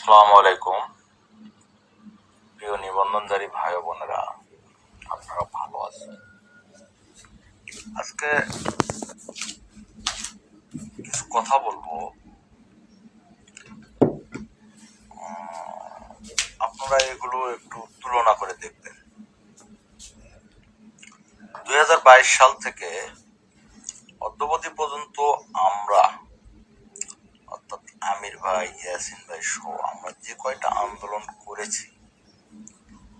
আসসালামু আলাইকুম। প্রিয় নিবন্ধনকারী ভাই বোনেরা, আপনারা ভালো আছেন? আজকে কিছু কথা বলব। আপনারা এগুলো একটু তুলনা করে দেখবেন। দুই হাজার বাইশ সাল থেকে অদ্যবধি পর্যন্ত আমরা আমির ভাই, ইয়াসিন ভাই সহ আমরা যে কয়টা আন্দোলন করেছি,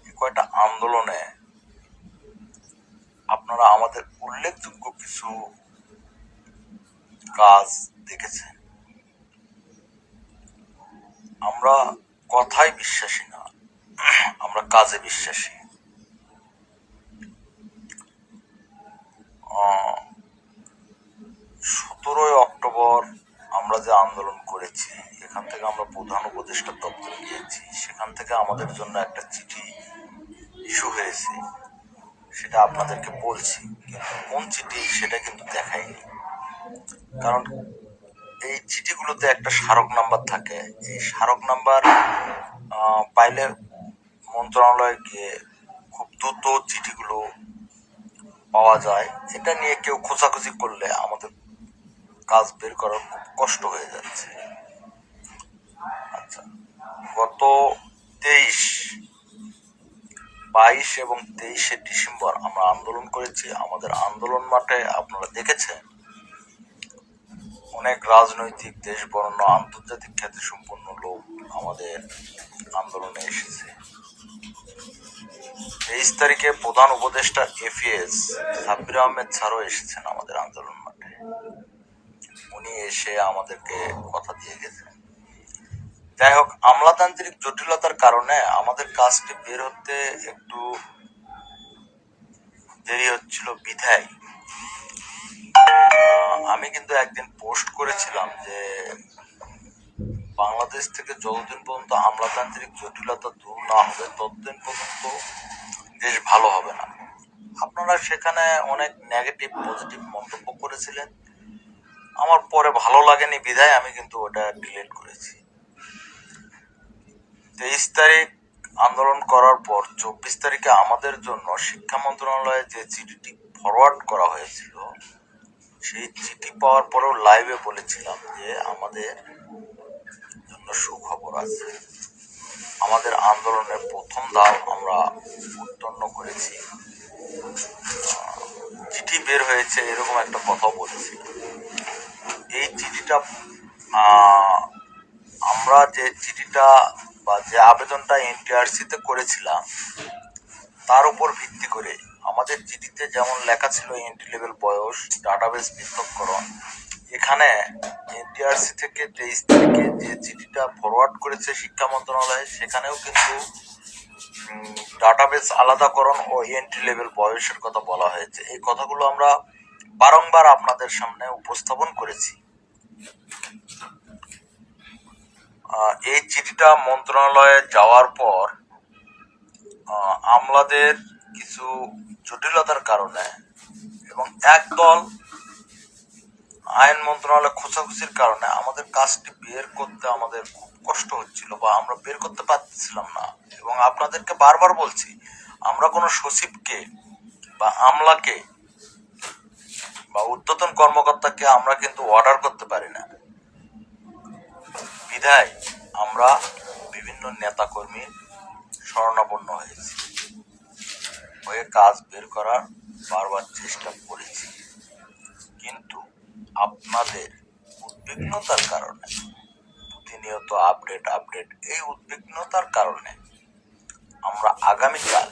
যে কয়টা আন্দোলনে আপনারা আমাদের উল্লেখযোগ্য কিছু কাজ দেখেছেন। আমরা কথায় বিশ্বাসী না, আমরা কাজে বিশ্বাসী। সতেরোই অক্টোবর আমরা যে আন্দোলন করেছি, এখান থেকে আমরা প্রধান উপদেষ্টা দপ্তরে গিয়েছি। সেখান থেকে আমাদের জন্য একটা চিঠি ইস্যু হয়েছে। সেটা আপনাদেরকে বলছি, কিন্তু কোন চিঠি সেটা কিন্তু দেখায়নি কারণ এই চিঠিগুলোতে একটা স্মারক নাম্বার থাকে। এই স্মারক নাম্বার পাইলে মন্ত্রণালয়ে গিয়ে খুব দ্রুত চিঠিগুলো পাওয়া যায়। এটা নিয়ে কেউ খোঁজাখুঁজি করলে আমাদের কাজ বের করার খুব কষ্ট হয়ে যাচ্ছে। আচ্ছা গত তেইশ, বাইশ এবং তেইশে ডিসেম্বর আমরা আন্দোলন করেছি। আমাদের আন্দোলন মাঠে আপনারা দেখেছেন, অনেক রাজনৈতিক, দেশ বর্ণ, আন্তর্জাতিক খ্যাতি সম্পন্ন লোক আমাদের আন্দোলনে এসেছে। তেইশ তারিখে প্রধান উপদেষ্টা এফিএস সাব্বির আহমেদ স্যারও এসেছেন আমাদের উনি এসে আমাদেরকে কথা দিয়ে গেছেন যাই হোক, আমলাতান্ত্রিক জটিলতার কারণে আমাদের কাজটি বের হতে একটু দেরি হচ্ছিল বিধায়। আমি কিন্তু একদিন পোস্ট করেছিলাম যে বাংলাদেশ থেকে যতদিন পর্যন্ত আমলাতান্ত্রিক জটিলতা দূর না হবে, ততদিন পর্যন্ত দেশ ভালো হবে না। আপনারা সেখানে অনেক নেগেটিভ পজিটিভ মন্তব্য করেছিলেন। আমার পরে ভালো লাগেনি বিধায় আমি কিন্তু ওটা ডিলিট করেছি। তেইশ তারিখ আন্দোলন করার পর চব্বিশ তারিখে আমাদের জন্য শিক্ষা মন্ত্রণালয়ে যে চিঠিটি ফরওয়ার্ড করা হয়েছিল, সেই চিঠি পাওয়ার পরেও লাইভে বলেছিলাম যে আমাদের জন্য সুখবর আছে। আমাদের আন্দোলনের প্রথম ধাপ আমরা উত্তন্ন করেছি। চিঠি বের হয়েছে, এরকম একটা কথা বলেছি। এই চিঠিটা আমরা যে চিঠিটা বা যে আবেদনটা এনটিআরসিতে করেছিলাম, তার উপর ভিত্তি করে আমাদের চিঠিতে যেমন লেখা ছিল এন্ট্রি লেভেল বয়স ডাটাবেস পৃথককরণ এখানে এনটিআরসি থেকে তেইশ তারিখে যে চিঠিটা ফরওয়ার্ড করেছে শিক্ষা মন্ত্রণালয়, সেখানেও কিন্তু ডাটাবেস আলাদাকরণ ও এন্ট্রি লেভেল বয়সের কথা বলা হয়েছে। এই কথাগুলো আমরা বারংবার আপনাদের সামনে উপস্থাপন করেছি। এই চিঠিটা মন্ত্রণালয়ে যাওয়ার পর আমলাদের কিছু জটিলতার কারণে এবং একদল আইন মন্ত্রণালয় খোঁচাখুচির কারণে আমাদের কাজটি বের করতে আমাদের খুব কষ্ট হচ্ছিল বা আমরা বের করতে পারছিলাম না। এবং আপনাদেরকে বারবার বলছি, আমরা কোনো সচিবকে বা আমলাকে বা উদ্যতন কর্মকর্তাকে আমরা কিন্তু অর্ডার করতে পারি না। বিধায় আমরা বিভিন্ন নেতাকর্মী শরণাপন্ন হয়েছি। হয়ে কাজ বের করার বারবার চেষ্টা করেছি। কিন্তু আপনাদের উদ্বিগ্নতার কারণে, প্রতিনিয়ত আপডেট আপডেট এই উদ্বিগ্নতার কারণে আমরা আগামীকাল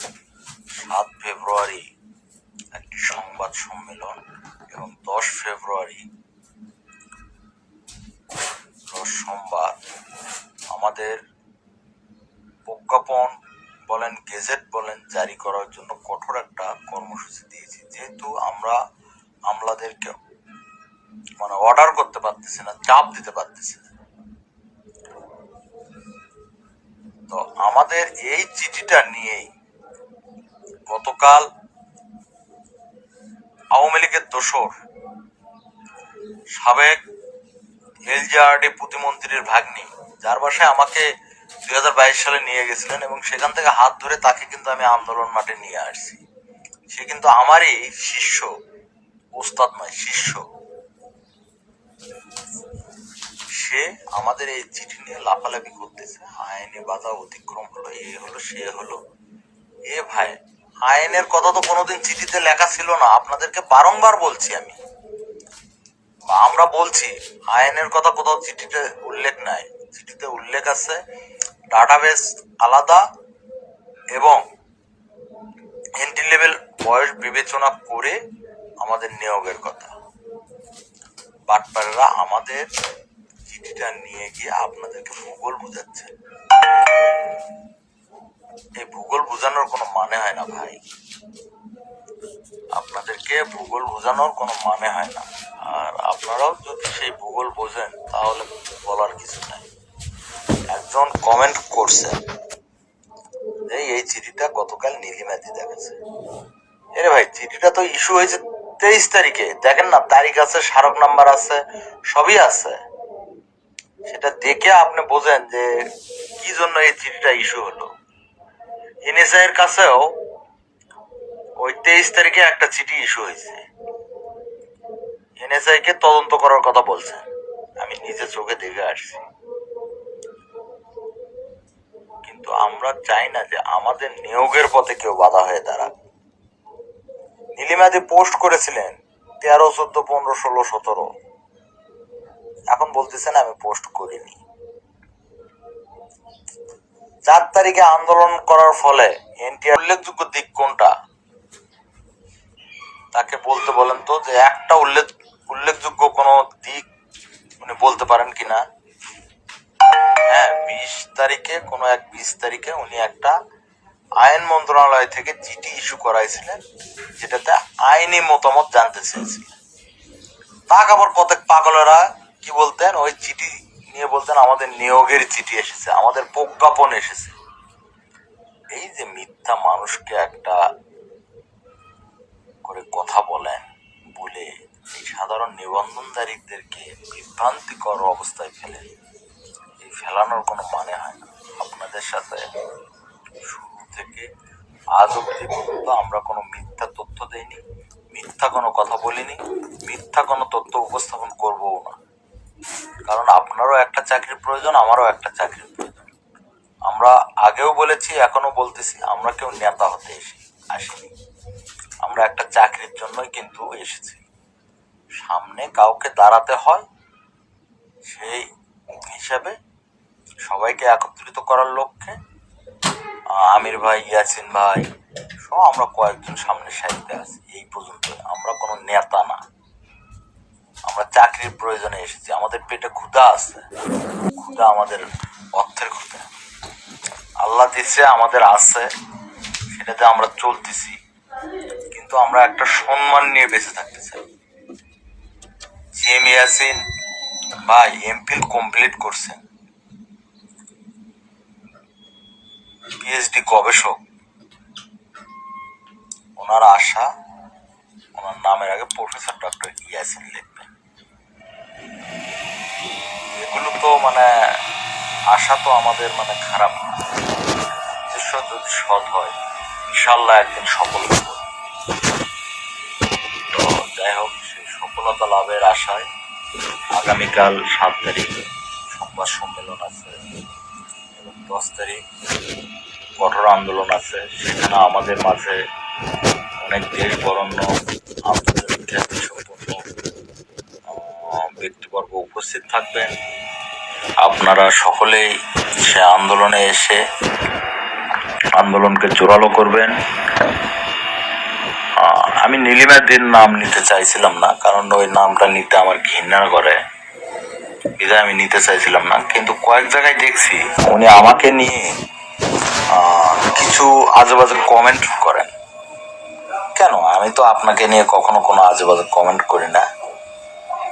পারতেছি না, চাপ দিতে পারতেছি না। তো আমাদের এই চিঠিটা নিয়েই গতকাল আওয়ামী লীগের দোসর সাবেক এলজিআরডি প্রতিমন্ত্রীর ভাগ্নি, যার বাসায় আমাকে দুই হাজার বাইশ সালে নিয়ে গেছিলেন এবং সেখান থেকে হাত ধরে তাকে কিন্তু আমি আন্দোলন মাঠে নিয়ে আসছি। সে কিন্তু আমারই শিষ্য, ওস্তাদ নয়, শিষ্য। সে আমাদের এই চিঠি নিয়ে লাফালাফি করতেছে। আইনে বাধা অতিক্রম হলো, এ হলো, সে হলো। এ ভাই, আইনের কথা তো কোনোদিন চিঠিতে লেখা ছিল না। আপনাদেরকে বারংবার বলছি আমি। আমরা বলছি, আইনের কথা কোথাও চিঠিতে উল্লেখ নাই। চিঠিতে উল্লেখ আছে, ডাটাবেস আলাদা এবং এন্ট্রি লেভেল বয়স বিবেচনা করে আমাদের নিয়োগের কথা। বাটপাড়েরা আমাদের চিঠিটা নিয়ে গিয়ে আপনাদেরকে ভূগোল বোঝাচ্ছেন এই ভূগোল বোঝানোর কোনো মানে হয় না ভাই। আপনাদেরকে ভূগোল বোঝানোর কোনো মানে হয় না। আর আপনারাও যদি সেই ভূগোল বোঝেন, তাহলে বলার কিছু নাই। একজন কমেন্ট করছে এই এই চিঠিটা গতকাল নীলিমাদি দেখেছে এরে ভাই, চিঠিটা তো ইস্যু হয়েছে তেইশ তারিখে। দেখেন না, তারিখ আছে, স্মারক নাম্বার আছে, সবই আছে। সেটা দেখে আপনি বোঝেন যে কি জন্য এই চিঠিটা ইস্যু হলো। এনএসআই এর কাছেও ওই তেইশ তারিখে একটা চিঠি ইস্যু হয়েছে। এনএসআই কে তদন্ত করার কথা বলছেন। আমি নিজে চোখে দেখে আসছি। কিন্তু আমরা চাই না যে আমাদের নিয়োগের পথে কেউ বাধা হয়ে দাঁড়াক। নীলিমাদি পোস্ট করেছিলেন তেরো, চোদ্দ, পনেরো, ষোলো, সতেরো। এখন বলতেছেন আমি পোস্ট করিনি। চার তারিখে আন্দোলন করার ফলে এনটিআর উল্লেখযোগ্য দিক কোনটা? তাকে বলতে বলেন তো যে একটা উল্লেখ উল্লেখযোগ্য কোনো দিক উনি বলতে পারেন কিনা? হ্যাঁ বিশ তারিখে, কোনো এক বিশ তারিখে উনি একটা আইন মন্ত্রণালয় থেকে চিঠি ইস্যু করাইছিলেন, যেটাতে আইনি মতামত জানতে চেয়েছিলেন। তা আবার প্রত্যেক পাগলেরা কি বলতেন? ওই চিঠি নিয়ে বলতেন, আমাদের নিয়োগের চিঠি এসেছে, আমাদের প্রজ্ঞাপন এসেছে। এই যে মিথ্যা মানুষকে একটা করে কথা বলেন, বলে এই সাধারণ নিবন্ধনদারীদেরকে বিভ্রান্তিকর অবস্থায় ফেলেন, এই ফেলানোর কোনো মানে হয় না। আপনাদের সাথে থেকে। আজ অব্দি পর্যন্ত আমরা কোনো মিথ্যা তথ্য দেইনি, মিথ্যা কোনো কথা বলিনি, মিথ্যা কোনো তথ্য উপস্থাপন করবও না। কারণ আপনারও একটা চাকরির প্রয়োজন, আমারও একটা চাকরির প্রয়োজন। আমরা আগেও বলেছি এখনও বলতেছি, আমরা কেউ নেতা হতে এসে আসিনি। আমরা একটা চাকরির জন্যই কিন্তু এসেছি। সামনে কাউকে দাঁড়াতে হয়, সেই হিসাবে সবাইকে একত্রিত করার লক্ষ্যে আমির ভাই, ইয়াসিন ভাই, সব আমরা কয়েকজন সামনে সাইডে আছি। এই পর্যন্ত আমরা কোনো নেতা না। আমরা চাকরির প্রয়োজনে এসেছি। আমাদের পেটে ক্ষুধা আছে। ক্ষুধা আমাদের অর্থের ক্ষুধা। আল্লাহ দিচ্ছে আমাদের আছে। সেটাতে আমরা চলতেছি। কিন্তু আমরা একটা সম্মান নিয়ে বেঁচে থাকতে চাই। জিএম ইয়াসিন ভাই এমফিল কমপ্লিট করছেন। পিএইচডি গবেষক ওনার আশা, ওনার নামের আগে প্রফেসর ডক্টর ইয়াসিন লিখবেন এগুলো তো মানে আশা তো আমাদের মানে খারাপ না। যদি সৎ হয় ইনশাল্লাহ একদিন সফল হব। তো যাই হোক, সেই সফলতা লাভের আশায় আগামীকাল সাত তারিখ সংবাদ সম্মেলন আছে। এবং দশ তারিখ কঠোর আন্দোলন আছে। সেখানে আমাদের মাঝে অনেক দেশ বরণ্য ব্যক্তিবর্গ উপস্থিত থাকবেন। আপনারা সকলেই সে আন্দোলনে এসে আন্দোলনকে জোরালো করবেন। আমি আমি নীলিমাদির নাম নিতে চাইছিলাম না, কারণ ওই নামটা নিতে আমার ঘৃণা করে। বিধায় আমি নিতে চাইছিলাম না, কিন্তু কয়েক জায়গায় দেখছি উনি আমাকে নিয়ে কিছু আজে বাজে কমেন্ট করেন। কেন? আমি তো আপনাকে নিয়ে কখনো কোনো আজে বাজে কমেন্ট করি না।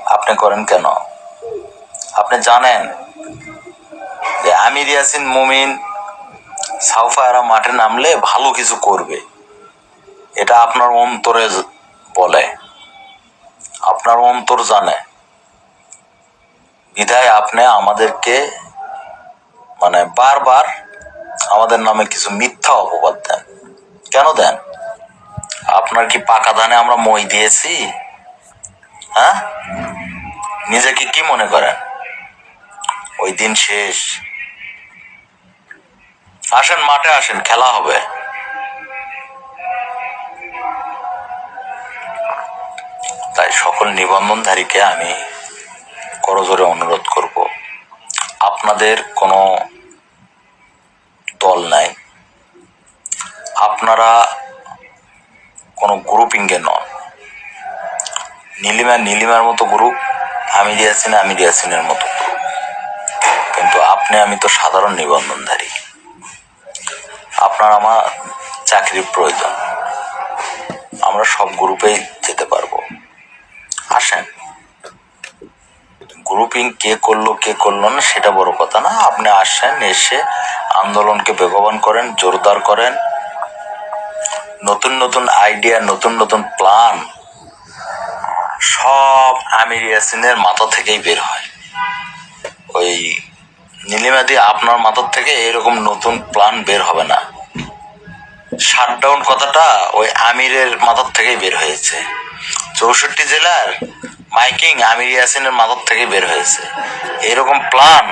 আপনি করেন কেন? আপনি জানেন যে আমির ইয়াসিন মুমিন সাউফায়রা মাঠে নামলে ভালো কিছু করবে। এটা আপনার অন্তরে বলে। আপনার অন্তর জানে। বিধায় আপনি আমাদেরকে মানে বারবার আমাদের নামে কিছু মিথ্যা অপবাদ দেন। কেন দেন? আপনার কি পাকা ধানে আমরা মই দিয়েছি? হ্যাঁ? নিজেকে কি মনে করেন? ওই দিন শেষ। আসেন, মাঠে আসেন, খেলা হবে। তাই সকল নিবন্ধনধারীকে আমি করজোরে অনুরোধ করব। আপনাদের কোনো দল নাই। আপনারা কোনো গ্রুপিংয়ে নন। নীলিমা নীলিমার মতো গ্রুপ আমি দিয়াছিন আমি দিয়াছিনের মতো গ্রুপ কিন্তু আপনি, আমি তো সাধারণ নিবন্ধনধারী। আপনার আমার চাকরির প্রয়োজন। আমরা সব গ্রুপেই যেতে পারব আসেন গ্রুপিং কে করল কে করল না, সেটা বড় কথা না। আপনি আসেন, এসে আন্দোলনকে বেগবান করেন, জোরদার করেন। নতুন নতুন আইডিয়া নতুন নতুন প্ল্যান সব আমির ইয়াসিনের মাথা থেকেই বের হয়। ওই নীলিমাদি আপনার মাথা থেকে এরকম নতুন প্ল্যান বের হবে না। শাটডাউন কথাটা ওই আমিরের মাথার থেকেই বের হয়েছে। চৌষট্টি জেলার মাইকিং আমির ইয়াসিনের মাদক থেকে বের হয়েছে। এরকম প্ল্যান